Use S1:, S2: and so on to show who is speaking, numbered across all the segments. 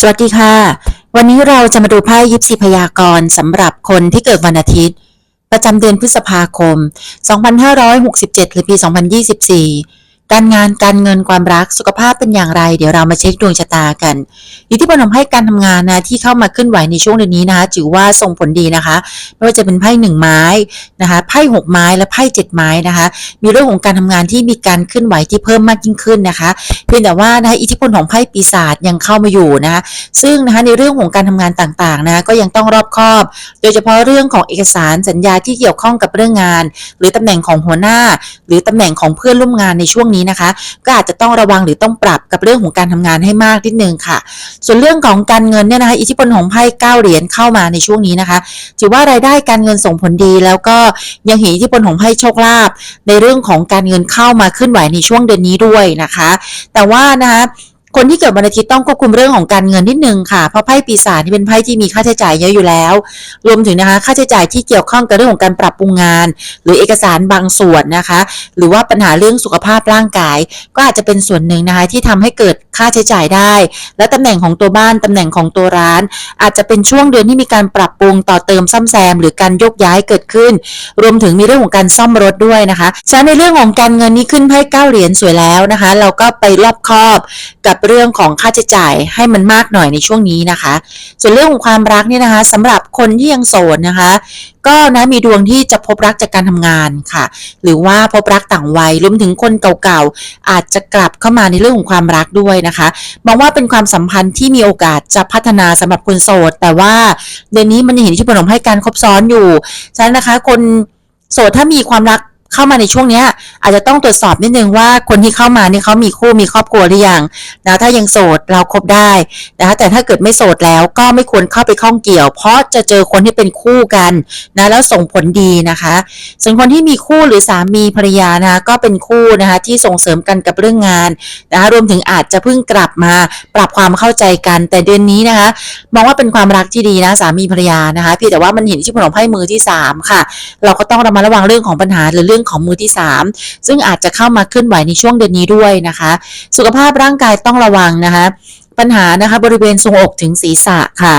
S1: สวัสดีค่ะ วันนี้เราจะมาดูไพ่ยิปซีพยากรณ์สำหรับคนที่เกิดวันอาทิตย์ ประจำเดือนพฤษภาคม 2567 หรือปี 2024 การงานการเงินความรักสุขภาพเป็นอย่างไร เดี๋ยวเรามาเช็คดวงชะตากันอยู่ที่ผลทำให้การทำงานนะที่เข้ามาเคลื่อนไหวในช่วงเดือนนี้นะคะถือว่าส่งผลดีนะคะไม่ว่าจะเป็นไพ่หนึ่งไม้นะคะไพ่หกไม้และไพ่เจ็ดไม้นะคะมีเรื่องของการทำงานที่มีการเคลื่อนไหวที่เพิ่มมากยิ่งขึ้นนะคะเพียงแต่ว่านะคะอิทธิพลของไพ่ปีศาจยังเข้ามาอยู่นะคะซึ่งนะคะในเรื่องของการทำงานต่างๆนะคะก็ยังต้องรอบคอบ โดยเฉพาะเรื่องของเอกสารสัญญาที่เกี่ยวข้องกับเรื่องงาน หรือตำแหน่งของหัวหน้า หรือตำแหน่งของเพื่อนร่วมงานในช่วงนี้นะคะ ก็อาจจะต้องระวังหรือต้องปรับกับเรื่องของการทำงานให้มากนิดนึงค่ะ ส่วนเรื่องของการเงินเนี่ยนะคะอิทธิพลของไพ่เก้าเหรียญเข้ามาในช่วงนี้นะคะถือว่ารายได้การเงินส่งผลดี แล้วก็ยังเห็นอิทธิพลของไพ่โชคลาภในเรื่องของการเงินเข้ามาขึ้นไหวในช่วงเดือนนี้ด้วยนะคะ แต่ว่านะคะ คนที่เกิดวันอาทิตย์ต้องควบคุมเรื่องของการเงินนิดนึงค่ะ เพราะไพ่ปีศาจที่เป็นไพ่ที่มีค่าใช้จ่ายเยอะอยู่แล้ว รวมถึงนะคะค่าใช้จ่ายที่เกี่ยวข้องกับเรื่องของการปรับปรุงงาน หรือเอกสารบางส่วนนะคะ หรือว่าปัญหาเรื่องสุขภาพร่างกาย ก็อาจจะเป็นส่วนหนึ่งนะคะที่ทำให้เกิด ค่าใช้จ่ายได้ และตำแหน่งของตัวบ้านตำแหน่งของตัวร้าน อาจจะเป็นช่วงเดือนที่มีการปรับปรุงต่อเติมซ่อมแซม หรือการยกย้ายเกิดขึ้น รวมถึงมีเรื่องของการซ่อมรถด้วยนะคะฉะนั้นในเรื่องของการเงินนี้ขึ้นไพ่เก้าเหรียญสวยแล้วนะคะ เราก็ไปรอบคอบกับเรื่องของค่าใช้จ่ายให้มันมากหน่อยในช่วงนี้นะคะ ส่วนเรื่องของความรักเนี่ยนะคะสำหรับคนที่ยังโสดนะคะ ก็นะมีดวงที่จะพบรักจากการทำงานค่ะ หรือว่าพบรักต่างวัยรวมถึงคนเก่าๆอาจจะกลับเข้ามาในเรื่องของความรักด้วยนะคะมองว่าเป็นความสัมพันธ์ที่มีโอกาสจะพัฒนาสำหรับคนโสด แต่ว่าเดือนนี้มันเห็นที่ผลให้การครบซ้อนอยู่ฉะนั้นนะคะ คนโสดถ้ามีความรัก เข้ามาในช่วงเนี้ยอาจจะต้องตรวจสอบนิดนึงว่าคนที่เข้ามาเนี่ยเขามีคู่มีครอบครัวหรือยังนะถ้ายังโสดเราคบได้นะคะแต่ถ้าเกิดไม่โสดแล้วก็ไม่ควรเข้าไปข้องเกี่ยว เพราะจะเจอคนที่เป็นคู่กันนะแล้วส่งผลดีนะคะส่วนคนที่มีคู่หรือสามีภรรยานะคะก็เป็นคู่นะคะที่ส่งเสริมกันกับเรื่องงานนะคะรวมถึงอาจจะเพิ่งกลับมาปรับความเข้าใจกัน แต่เดือนนี้นะคะมองว่าเป็นความรักที่ดีนะสามีภรรยานะคะเพียงแต่ว่ามันเห็นที่ผลของไพ่มือที่ 3 ค่ะ เราก็ต้องระมัดระวังเรื่องของปัญหาหรือเรื่องของมือที่ 3 ซึ่งอาจจะเข้ามาเคลื่อนไหวในช่วงเดือนนี้ด้วยนะคะ สุขภาพร่างกายต้องระวังนะคะ ปัญหานะคะบริเวณทรงอกถึงศีรษะค่ะ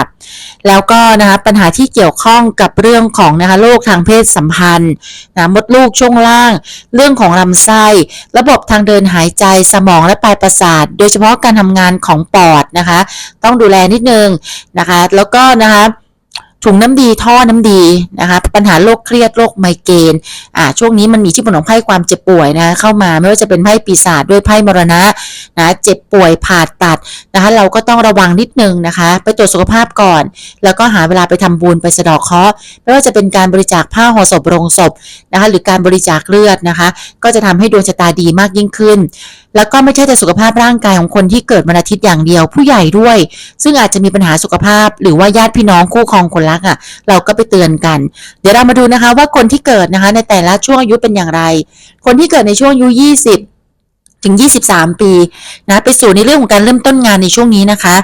S1: แล้วก็นะคะปัญหาที่เกี่ยวข้องกับเรื่องของนะคะโรคทางเพศสัมพันธ์นะมดลูกช่วงล่าง เรื่องของลำไส้ ระบบทางเดินหายใจสมองและปลายประสาท โดยเฉพาะการทำงานของปอดนะคะ ต้องดูแลนิดนึงนะคะ แล้วก็นะคะ ถุงน้ำดีท่อน้ำดีนะคะปัญหาโรคเครียดโรคไมเกรนอ่าช่วงนี้มันมีที่ผลของไพ่ความเจ็บป่วยนะคะเข้ามาไม่ว่าจะเป็นไพ่ปีศาจด้วยไพ่มรณะนะเจ็บป่วยผ่าตัดนะคะเราก็ต้องระวังนิดนึงนะคะ ไปตรวจสุขภาพก่อน แล้วก็หาเวลาไปทำบุญไปสะดอกเคราะห์ไม่ว่าจะเป็นการบริจาคผ้าห่อศพโรงศพนะคะหรือการบริจาคเลือดนะคะ ก็จะทำให้ดวงชะตาดีมากยิ่งขึ้น แล้วก็ไม่ใช่แต่สุขภาพร่างกายของคนที่เกิดวันอาทิตย์อย่างเดียว ผู้ใหญ่ด้วย ซึ่งอาจจะมีปัญหาสุขภาพ หรือว่าญาติพี่น้องคู่ครองคนรักอะ เราก็ไปเตือนกัน เดี๋ยวเรามาดูนะคะว่าคนที่เกิดนะคะในแต่ละช่วงอายุเป็นอย่างไร คนที่เกิดในช่วงอายุ20 ถึง 23 ปีนะไปสู่ในเรื่องของการเริ่มต้นงานในช่วงนี้นะคะ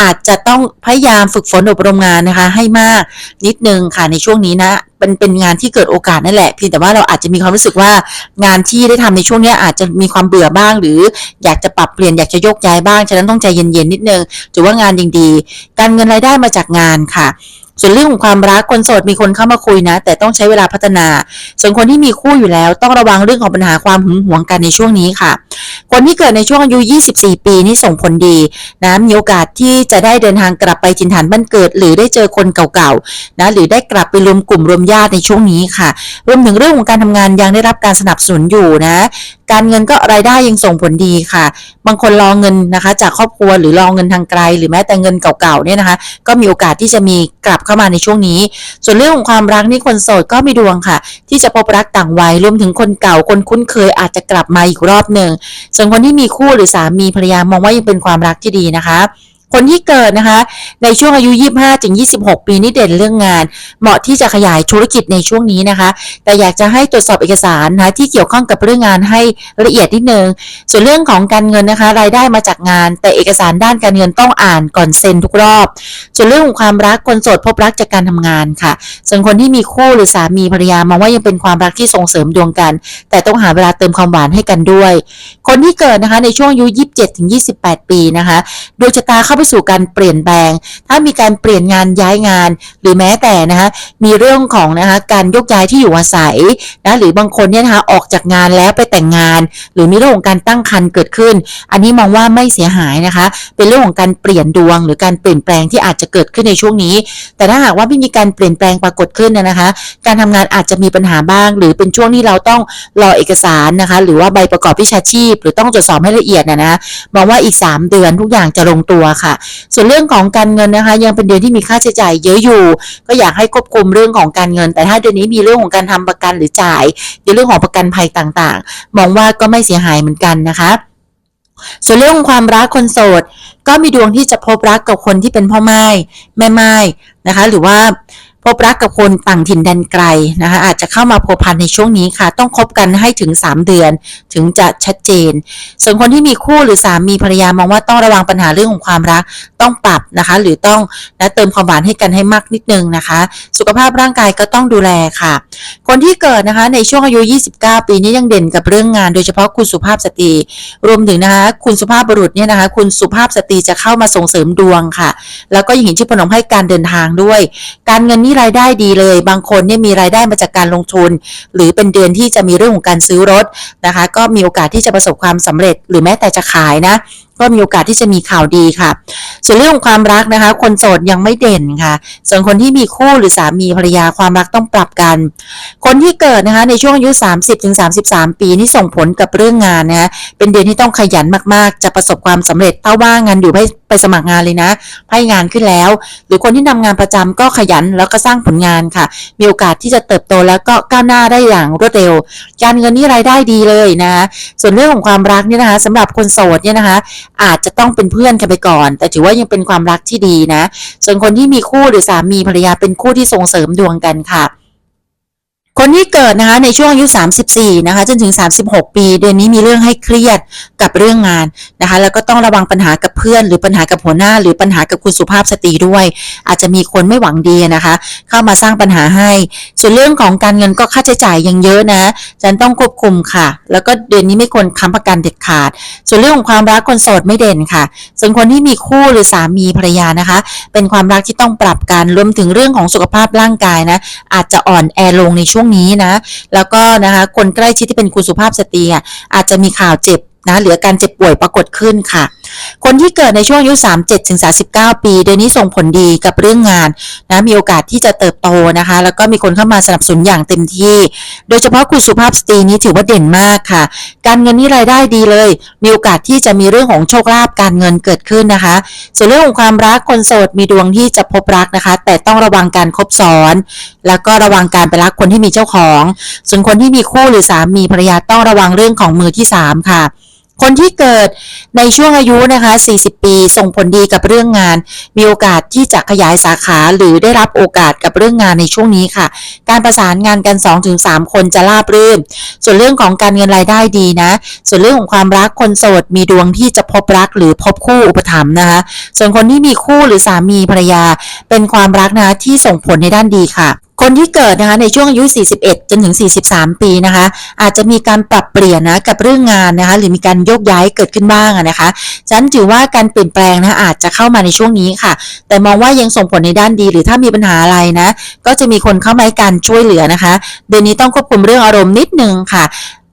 S1: อาจจะต้องพยายามฝึกฝนอบรมงานนะคะ ให้มากนิดนึงค่ะในช่วงนี้นะเป็นเป็นงานที่เกิดโอกาสนั่นแหละเพียงแต่ว่าเราอาจจะมีความรู้สึกว่างานที่ได้ทำในช่วงนี้อาจจะมีความเบื่อบ้าง หรืออยากจะปรับเปลี่ยนอยากจะยกย้ายบ้าง ฉะนั้นต้องใจเย็นๆนิดนึงถือว่างานยังดี การเงินรายได้มาจากงานค่ะส่วนเรื่องของความรักคนโสดมีคนเข้ามาคุยนะ แต่ต้องใช้เวลาพัฒนา ส่วนคนที่มีคู่อยู่แล้ว ต้องระวังเรื่องของปัญหาความหึงหวงกันในช่วงนี้ค่ะ คนที่เกิดในช่วงอายุ 24 ปีนี่ส่งผลดีนะมีโอกาสที่จะได้เดินทางกลับไปถิ่นฐานบ้านเกิด หรือได้เจอคนเก่าๆนะหรือได้กลับไปรวมกลุ่มรวมญาติในช่วงนี้ค่ะ รวมถึงเรื่องของการทำงานยังได้รับการสนับสนุนอยู่นะ การเงินก็รายได้ยังส่งผลดีค่ะ บางคนรอเงินนะคะ จากครอบครัวหรือรอเงินทางไกล หรือแม้แต่เงินเก่าๆเนี่ยนะคะ ก็มีโอกาสที่จะมีกลับเข้ามาในช่วงนี้ ส่วนเรื่องของความรักนี่คนโสดก็มีดวงค่ะ ที่จะพบรักต่างวัยรวมถึงคนเก่าคนคุ้นเคยอาจจะกลับมาอีกรอบหนึ่งส่วนคนที่มีคู่หรือสามีภรรยามองว่ายังเป็นความรักที่ดีนะคะ คนที่เกิดนะคะ ในช่วงอายุ 25 ถึง 26 ปีนี่เด่นเรื่องงาน เหมาะที่จะขยายธุรกิจในช่วงนี้นะคะ แต่อยากจะให้ตรวจสอบเอกสารนะที่เกี่ยวข้องกับเรื่องงานให้ละเอียดนิดนึง ส่วนเรื่องของการเงินนะคะ รายได้มาจากงาน แต่เอกสารด้านการเงินต้องอ่านก่อนเซ็นทุกรอบ ส่วนเรื่องของความรักคนโสดพบรักจากการทำงานค่ะ ส่วนคนที่มีคู่หรือสามีภรรยามองว่ายังเป็นความรักที่ส่งเสริมดวงกัน แต่ต้องหาเวลาเติมความหวานให้กันด้วย คนที่เกิดนะคะในช่วงอายุ 27ถึง28 ปีนะคะดวงชะตาเข้าไปสู่การเปลี่ยนแปลง ถ้ามีการเปลี่ยนงานย้ายงาน หรือแม้แต่นะคะมีเรื่องของนะคะการยกย้ายที่อยู่อาศัยนะหรือบางคนเนี่ยนะคะออกจากงานแล้วไปแต่งงาน หรือมีเรื่องของการตั้งครรภ์เกิดขึ้น อันนี้มองว่าไม่เสียหายนะคะ เป็นเรื่องของการเปลี่ยนดวง หรือการเปลี่ยนแปลงที่อาจจะเกิดขึ้นในช่วงนี้ แต่ถ้าหากว่าไม่มีการเปลี่ยนแปลงปรากฏขึ้นนะนะคะ การทำงานอาจจะมีปัญหาบ้าง หรือเป็นช่วงที่เราต้องรอเอกสารนะคะ หรือว่าใบประกอบวิชาชีพ หรือต้องตรวจสอบให้ละเอียดนะนะมองว่าอีก 3 เดือนทุกอย่างจะลงตัวค่ะส่วนเรื่องของการเงินนะคะ ยังเป็นเดือนที่มีค่าใช้จ่ายเยอะอยู่ ก็อยากให้ควบคุมเรื่องของการเงิน แต่ถ้าเดือนนี้มีเรื่องของการทำประกันหรือจ่ายในเรื่องของประกันภัยต่างๆ มองว่าก็ไม่เสียหายเหมือนกันนะคะส่วนเรื่องความรักคนโสด ก็มีดวงที่จะพบรักกับคนที่เป็นพ่อไม้แม่ไม้นะคะ หรือว่า พบรักกับคนต่างถิ่นแดนไกลนะคะอาจจะเข้ามาพัวพันในช่วงนี้ค่ะ ต้องคบกันให้ถึง 3 เดือนถึงจะชัดเจน ส่วนคนที่มีคู่หรือสามีภรรยามองว่าต้องระวังปัญหาเรื่องของความรัก ต้องปรับนะคะ หรือต้องนะเติมความหวานให้กันให้มากนิดนึงนะคะ สุขภาพร่างกายก็ต้องดูแลค่ะ คนที่เกิดนะคะในช่วงอายุ 29 ปีนี้ยังเด่นกับเรื่องงาน โดยเฉพาะคุณสุภาพสตรี รวมถึงนะคะคุณสุภาพบุรุษเนี่ยนะคะ คุณสุภาพสตรีจะเข้ามาส่งเสริมดวงค่ะ แล้วก็ยังเห็นชื่อพนมให้การเดินทางด้วย การเงินนี่รายได้ดีเลย บางคนเนี่ยมีรายได้มาจากการลงทุน หรือเป็นเดือนที่จะมีเรื่องของการซื้อรถนะคะ ก็มีโอกาสที่จะประสบความสำเร็จหรือแม้แต่จะขายนะก็มีโอกาสที่จะมีข่าวดีค่ะ ส่วนเรื่องความรักนะคะ คนโสดยังไม่เด่นค่ะ ส่วนคนที่มีคู่หรือสามีภรรยาความรักต้องปรับกัน คนที่เกิดนะคะในช่วงอายุ 30ถึง33ปีนี่ส่งผลกับเรื่องงานนะคะเป็นเดือนที่ต้องขยันมากๆ จะประสบความสำเร็จถ้าว่างงานอยู่ให้ไปสมัครงานเลยนะให้งานขึ้นแล้ว หรือคนที่ทำงานประจำก็ขยันแล้วก็สร้างผลงานค่ะ มีโอกาสที่จะเติบโตแล้วก็ก้าวหน้าได้อย่างรวดเร็ว การเงินนี่รายได้ดีเลยนะคะส่วนเรื่องของความรักเนี่ยนะคะสำหรับคนโสดเนี่ยนะคะอาจจะต้องเป็นเพื่อนกันไปก่อน แต่ถือว่ายังเป็นความรักที่ดีนะ ส่วนคนที่มีคู่หรือสามีภรรยาเป็นคู่ที่ส่งเสริมดวงกันค่ะ คนที่เกิดนะคะในช่วงอายุ 34 นะคะจนถึง 36 ปี เดือนนี้มีเรื่องให้เครียดกับเรื่องงานนะคะแล้วก็ต้องระวังปัญหากับเพื่อน หรือปัญหากับหัวหน้า หรือปัญหากับคุณสุภาพสตรีด้วย อาจจะมีคนไม่หวังดีนะคะ เข้ามาสร้างปัญหาให้ ส่วนเรื่องของการเงินก็ค่าใช้จ่ายยังเยอะนะฉันต้องควบคุมค่ะ แล้วก็เดือนนี้ไม่ควรค้ำประกันเด็ดขาด ส่วนเรื่องของความรักคนโสดไม่เด่นค่ะ ส่วนคนที่มีคู่หรือสามีภรรยานะคะ เป็นความรักที่ต้องปรับกันรวมถึงเรื่องของสุขภาพร่างกายนะอาจจะอ่อนแอลงในช่วงนี้นะ แล้วก็นะคะคนใกล้ชิดที่เป็นคุณสุภาพสตรีอะอาจจะมีข่าวเจ็บนะหรือการเจ็บป่วยปรากฏขึ้นค่ะ คนที่เกิดในช่วงอายุ 37ถึง39 ปี เดือนนี้ส่งผลดีกับเรื่องงานนะมีโอกาสที่จะเติบโตนะคะ แล้วก็มีคนเข้ามาสนับสนุนอย่างเต็มที่ โดยเฉพาะคุณสุภาพสตรีนี้ถือว่าเด่นมากค่ะ การเงินนี่รายได้ดีเลย มีโอกาสที่จะมีเรื่องของโชคลาภการเงินเกิดขึ้นนะคะ ส่วนเรื่องของความรักคนโสดมีดวงที่จะพบรักนะคะ แต่ต้องระวังการคบซ้อน แล้วก็ระวังการไปรักคนที่มีเจ้าของ ส่วนคนที่มีคู่หรือสามีภรรยาต้องระวังเรื่องของมือที่สามค่ะ คนที่เกิดในช่วงอายุนะคะ 40 ปี ส่งผลดีกับเรื่องงาน มีโอกาสที่จะขยายสาขาหรือได้รับโอกาสกับเรื่องงานในช่วงนี้ค่ะ การประสานงานกัน 2-3 คนจะราบรื่น ส่วนเรื่องของการเงินรายได้ดีนะ ส่วนเรื่องของความรักคนโสด มีดวงที่จะพบรักหรือพบคู่อุปถัมภ์นะคะ ส่วนคนที่มีคู่หรือสามีภรรยา เป็นความรักนะคะที่ส่งผลในด้านดีค่ะ คนที่เกิดนะคะในช่วงอายุ 41 จนถึง 43 ปีนะคะ อาจจะมีการปรับเปลี่ยนนะกับเรื่องงานนะคะหรือมีการโยกย้ายเกิดขึ้นบ้างนะคะฉะนันถือว่าการเปลี่ยนแปลงนะคะอาจจะเข้ามาในช่วงนี้ค่ะ แต่มองว่ายังส่งผลในด้านดี หรือถ้ามีปัญหาอะไรนะ ก็จะมีคนเข้ามาให้การช่วยเหลือนะคะ เดือนนี้ต้องควบคุมเรื่องอารมณ์นิดนึงค่ะ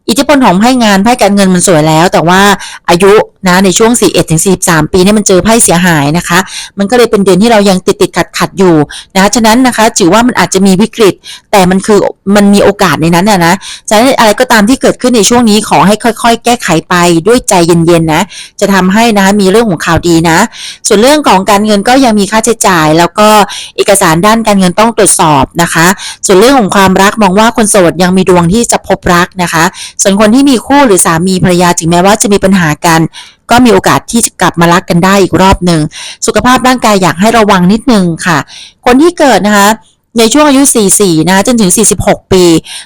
S1: อิทธิพลของไพ่งานไพ่การเงินมันสวยแล้ว แต่ว่าอายุนะในช่วง 41ถึง43 ปีเนี่ยมันเจอไพ่เสียหายนะคะ มันก็เลยเป็นเดือนที่เรายังติดติดขัดขัดอยู่นะฉะนั้นนะคะถือว่ามันอาจจะมีวิกฤต แต่มันคือมันมีโอกาสในนั้นนะนะฉะนั้นอะไรก็ตามที่เกิดขึ้นในช่วงนี้ขอให้ค่อย ๆ แก้ไขไปด้วยใจเย็นๆนะจะทำให้นะคะมีเรื่องของข่าวดีนะ ส่วนเรื่องของการเงินก็ยังมีค่าใช้จ่าย แล้วก็เอกสารด้านการเงินต้องตรวจสอบนะคะ ส่วนเรื่องของความรักมองว่าคนโสดยังมีดวงที่จะพบรักนะคะส่วนคนที่มีคู่หรือสามีภรรยาถึงแม้ว่าจะมีปัญหากัน ก็มีโอกาสที่จะกลับมารักกันได้อีกรอบหนึ่งสุขภาพร่างกายอยากให้ระวังนิดนึงค่ะ คนที่เกิดนะคะในช่วงอายุ 44 นะคะจนถึง 46 ปี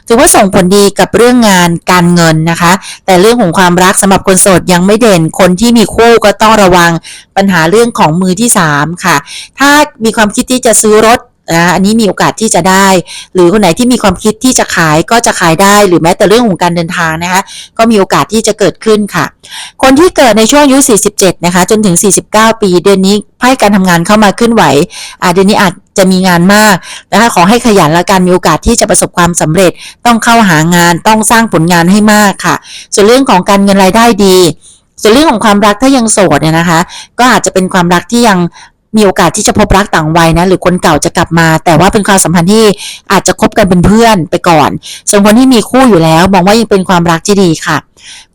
S1: ถือว่าส่งผลดีกับเรื่องงานการเงินนะคะ แต่เรื่องของความรักสำหรับคนโสดยังไม่เด่น คนที่มีคู่ก็ต้องระวังปัญหาเรื่องของมือที่ 3 ค่ะ ถ้ามีความคิดที่จะซื้อรถ นะอันนี้มีโอกาสที่จะได้ หรือคนไหนที่มีความคิดที่จะขายก็จะขายได้ หรือแม้แต่เรื่องของการเดินทางนะคะ ก็มีโอกาสที่จะเกิดขึ้นค่ะ คนที่เกิดในช่วงอายุ 47 นะคะ จนถึง 49 ปี เดือนนี้ไพ่การทำงานเข้ามาขึ้นไหวอ่าเดือนนี้อาจจะมีงานมากนะคะขอให้ขยันและการมีโอกาสที่จะประสบความสำเร็จ ต้องเข้าหางานต้องสร้างผลงานให้มากค่ะ ส่วนเรื่องของการเงินรายได้ดีส่วนเรื่องของความรักถ้ายังโสดเนี่ยนะคะ ก็อาจจะเป็นความรักที่ยัง มีโอกาสที่จะพบรักต่างวัยนะหรือคนเก่าจะกลับมา แต่ว่าเป็นความสัมพันธ์ที่อาจจะคบกันเป็นเพื่อนไปก่อน ส่วนคนที่มีคู่อยู่แล้วมองว่ายังเป็นความรักที่ดีค่ะ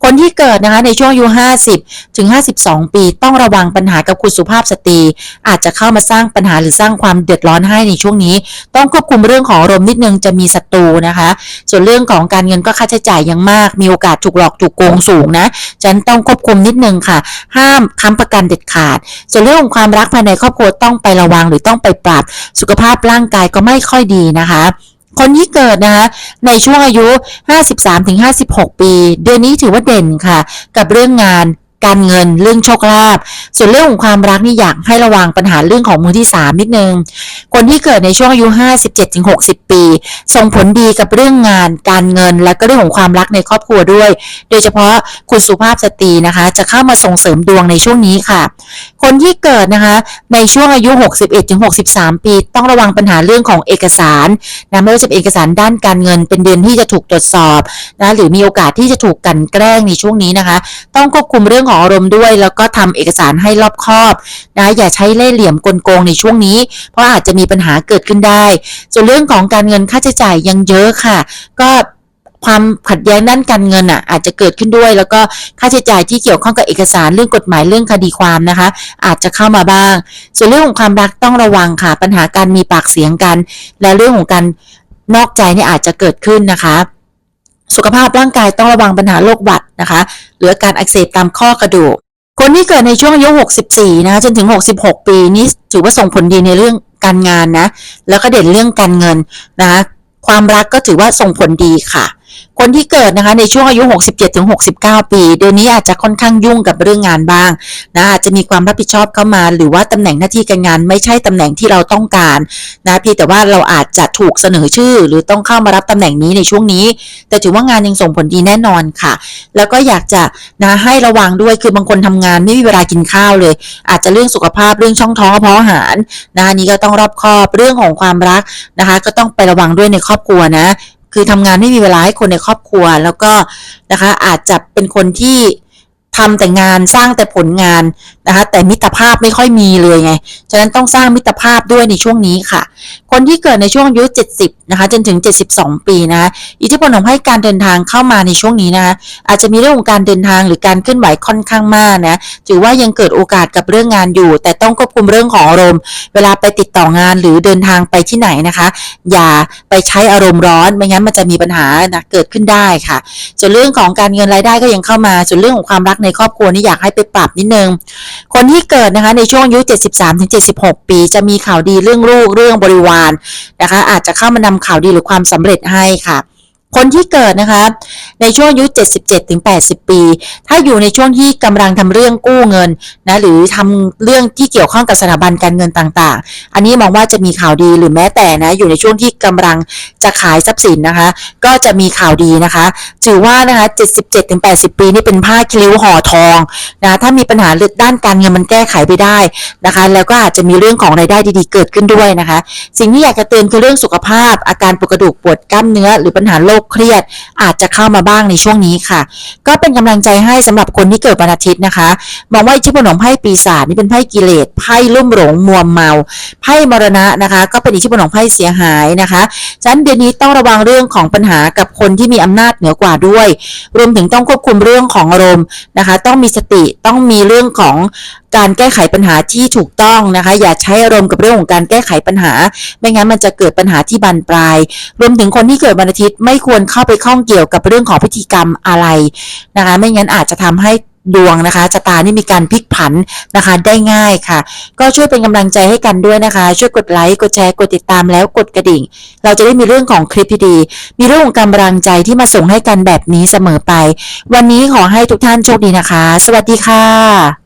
S1: คนที่เกิดนะคะในช่วงอายุ 50 ถึง 52 ปีต้องระวังปัญหากับคุณสุภาพสตรี อาจจะเข้ามาสร้างปัญหาหรือสร้างความเดือดร้อนให้ในช่วงนี้ ต้องควบคุมเรื่องของอารมณ์นิดนึงจะมีศัตรูนะคะ ส่วนเรื่องของการเงินก็ค่าใช้จ่ายยังมาก มีโอกาสถูกหลอกถูกโกงสูงนะฉะนันต้องควบคุมนิดนึงค่ะ ห้ามค้ำประกันเด็ดขาด ส่วนเรื่องของความรักภายในครอบครัวต้องไประวังหรือต้องไปปรับสุขภาพร่างกายก็ไม่ค่อยดีนะคะ คนที่เกิดนะคะในช่วงอายุ 53-56 ปี เดือนนี้ถือว่าเด่นค่ะ กับเรื่องงาน การเงินเรื่องโชคลาภส่วนเรื่องของความรักนี่อยากให้ระวังปัญหาเรื่องของมือที่ 3 นิดนึง คนที่เกิดในช่วงอายุ 57-60 ปี ส่งผลดีกับเรื่องงาน การเงิน และก็เรื่องของความรักในครอบครัวด้วย โดยเฉพาะคุณสุภาพสตรีนะคะ จะเข้ามาส่งเสริมดวงในช่วงนี้ค่ะ คนที่เกิดนะคะในช่วงอายุ 61-63 ปี ต้องระวังปัญหาเรื่องของเอกสารนะไม่ว่าจะเป็นเอกสารด้านการเงิน เป็นเดือนที่จะถูกตรวจสอบนะหรือมีโอกาสที่จะถูกกลันแกล้งในช่วงนี้นะคะ ต้องควบคุมเรื่องของอารมณ์ด้วย แล้วก็ทำเอกสารให้รอบคอบนะอย่าใช้เล่ห์เหลี่ยมกลโกงในช่วงนี้ เพราะอาจจะมีปัญหาเกิดขึ้นได้ ส่วนเรื่องของการเงินค่าใช้จ่ายยังเยอะค่ะ ก็ความขัดแย้งด้านการเงินอะอาจจะเกิดขึ้นด้วย แล้วก็ค่าใช้จ่ายที่เกี่ยวข้องกับเอกสารเรื่องกฎหมายเรื่องคดีความนะคะ อาจจะเข้ามาบ้าง ส่วนเรื่องของความรักต้องระวังค่ะ ปัญหาการมีปากเสียงกัน และเรื่องของการนอกใจเนี่ยอาจจะเกิดขึ้นนะคะ สุขภาพร่างกายต้องระวังปัญหาโรคหวัดนะคะหรือการอักเสบตามข้อกระดูก คนที่เกิดในช่วงอายุ 64 นะคะจนถึง 66 ปีนี้ถือว่าส่งผลดีในเรื่องการงานนะ แล้วก็เด่นเรื่องการเงินนะคะความรักก็ถือว่าส่งผลดีค่ะ คนที่เกิดนะคะในช่วงอายุ 67ถึง69 ปี เดือนนี้อาจจะค่อนข้างยุ่งกับเรื่องงานบ้างนะอาจจะมีความรับผิดชอบเข้ามา หรือว่าตำแหน่งหน้าที่การงานไม่ใช่ตำแหน่งที่เราต้องการนะเพียงแต่ว่าเราอาจจะถูกเสนอชื่อ หรือต้องเข้ามารับตำแหน่งนี้ในช่วงนี้ แต่ถือว่างานยังส่งผลดีแน่นอนค่ะ แล้วก็อยากจะนะให้ระวังด้วยคือบางคนทำงานไม่มีเวลากินข้าวเลย อาจจะเรื่องสุขภาพเรื่องช่องท้องเพาะอาหารนะนนี้ก็ต้องรอบคอบเรื่องของความรักนะคะ ก็ต้องไประวังด้วยในครอบครัวนะ คือทำงานไม่มีเวลาให้คนในครอบครัว แล้วก็นะคะอาจจะเป็นคนที่ ทำแต่งานสร้างแต่ผลงานนะคะแต่มิตรภาพไม่ค่อยมีเลยไง ฉะนั้นต้องสร้างมิตรภาพด้วยในช่วงนี้ค่ะ คนที่เกิดในช่วงอายุ 70 นะคะจนถึง 72 ปีนะคะอิทธิพลของให้การเดินทางเข้ามาในช่วงนี้นะคะอาจจะมีเรื่องของการเดินทางหรือการเคลื่อนไหวค่อนข้างมากนะถือว่ายังเกิดโอกาสกับเรื่องงานอยู่ แต่ต้องควบคุมเรื่องของอารมณ์ เวลาไปติดต่องานหรือเดินทางไปที่ไหนนะคะ อย่าไปใช้อารมณ์ร้อนไม่งั้นมันจะมีปัญหานะเกิดขึ้นได้ค่ะส่วนเรื่องของการเงินรายได้ก็ยังเข้ามาส่วนเรื่องของความรักในในครอบครัวนี่อยากให้ไปปรับนิดนึง คนที่เกิดนะคะในช่วงอายุ 73-76 ปี จะมีข่าวดีเรื่องลูกเรื่องบริวารนะคะ อาจจะเข้ามานำข่าวดีหรือความสำเร็จให้ค่ะ คนที่เกิดนะคะ ในช่วงอายุ 77-80 ปี ถ้าอยู่ในช่วงที่กำลังทำเรื่องกู้เงินนะหรือทำเรื่องที่เกี่ยวข้องกับสถาบันการเงินต่างๆ อันนี้มองว่าจะมีข่าวดีหรือแม้แต่นะอยู่ในช่วงที่กำลังจะขายทรัพย์สินนะคะ ก็จะมีข่าวดีนะคะ ถือว่านะคะ 77-80 ปีนี่เป็นผ้าคิริ้วห่อทองนะถ้ามีปัญหาเรื่องด้านการเงินมันแก้ไขไปได้นะคะ แล้วก็อาจจะมีเรื่องของรายได้ดีๆเกิดขึ้นด้วยนะคะ สิ่งที่อยากจะเตือนคือเรื่องสุขภาพ อาการปวดกระดูกปวดกล้ามเนื้อหรือปัญหาโรคเครียด อาจจะเข้ามาบ้างในช่วงนี้ค่ะ ก็เป็นกำลังใจให้สำหรับคนที่เกิดวันอาทิตย์นะคะมองว่าอิทธิพลของไพ่ปีศาจนี่เป็นไพ่กิเลสไพ่ลุ่มหลงมัวเมาไพ่มรณะนะคะ ก็เป็นอิทธิพลของไพ่เสียหายนะคะฉะนั้นเดือนนี้ต้องระวังเรื่องของปัญหากับคนที่มีอำนาจเหนือกว่าด้วย รวมถึงต้องควบคุมเรื่องของอารมณ์นะคะ ต้องมีสติต้องมีเรื่องของการแก้ไขปัญหาที่ถูกต้องนะคะ อย่าใช้อารมณ์กับเรื่องของการแก้ไขปัญหา ไม่งั้นมันจะเกิดปัญหาที่บานปลาย รวมถึงคนที่เกิดวันอาทิตย์ไม่ควรควรเข้าไปข้องเกี่ยวกับเรื่องของพิธีกรรมอะไรนะคะ ไม่งั้นอาจจะทำให้ดวงนะคะชะตานี่มีการพลิกผันนะคะได้ง่ายค่ะ ก็ช่วยเป็นกำลังใจให้กันด้วยนะคะ ช่วยกดไลค์กดแชร์กดติดตามแล้วกดกระดิ่ง เราจะได้มีเรื่องของคลิปที่ดีมีเรื่องของกำลังใจที่มาส่งให้กันแบบนี้เสมอไป วันนี้ขอให้ทุกท่านโชคดีนะคะ สวัสดีค่ะ